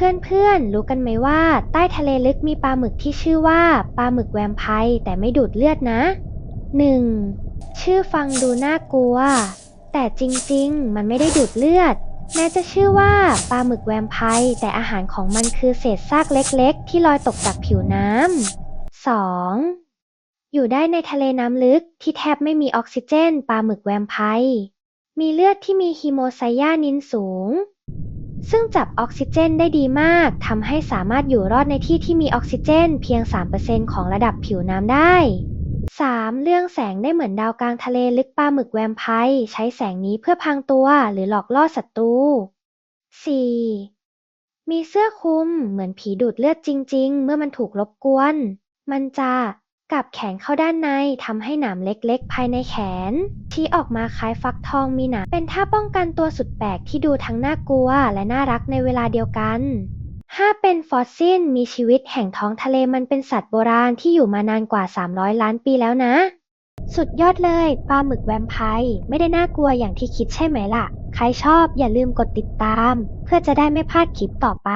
เพื่อนๆ รู้กันไหมว่าใต้ทะเลลึกมีปลาหมึกที่ชื่อว่าปลาหมึกแวมไพร์แต่ไม่ดูดเลือดนะ 1. ชื่อฟังดูน่ากลัว แต่จริงๆ มันไม่ได้ดูดเลือด แม้จะชื่อว่าปลาหมึกแวมไพร์แต่อาหารของมันคือเศษซากเล็กๆ ที่ลอยตกจากผิวน้ำ 2. อยู่ได้ในทะเลน้ำลึกที่แทบไม่มีออกซิเจน ปลาหมึกแวมไพร์มีเลือดที่มีฮีโมไซยานินสูง ซึ่งจับออกซิเจนได้ดีมากทำให้สามารถอยู่รอดในที่ที่มีออกซิเจน เพียง 3%ของระดับผิวน้ำได้ 3. เรื่องแสงได้เหมือนดาวกลางทะเลลึกปลาหมึกแวมไพร์ใช้แสงนี้เพื่อพรางตัวหรือหลอกล่อศัตรู 4. มีเสื้อคลุมเหมือนผีดูดเลือดจริง ๆ เมื่อมันถูกรบกวน มันจะ กลับแขนเข้าด้านในทำให้หนามเล็กๆ ภายในแขน ที่ออกมาคล้ายฟักทองมีหนามเป็นท่าป้องกันตัวสุดแปลกที่ดูทั้งน่ากลัวและน่ารักในเวลาเดียวกัน 5. เป็นฟอสซิลมีชีวิตแห่งท้องทะเลมันเป็นสัตว์โบราณที่อยู่มานานกว่า 300 ล้านปีแล้วนะ สุดยอดเลยปลาหมึกแวมไพร์ไม่ได้น่ากลัวอย่างที่คิดใช่ไหมล่ะ ใครชอบอย่าลืมกดติดตาม เพื่อจะได้ไม่พลาดคลิปต่อไป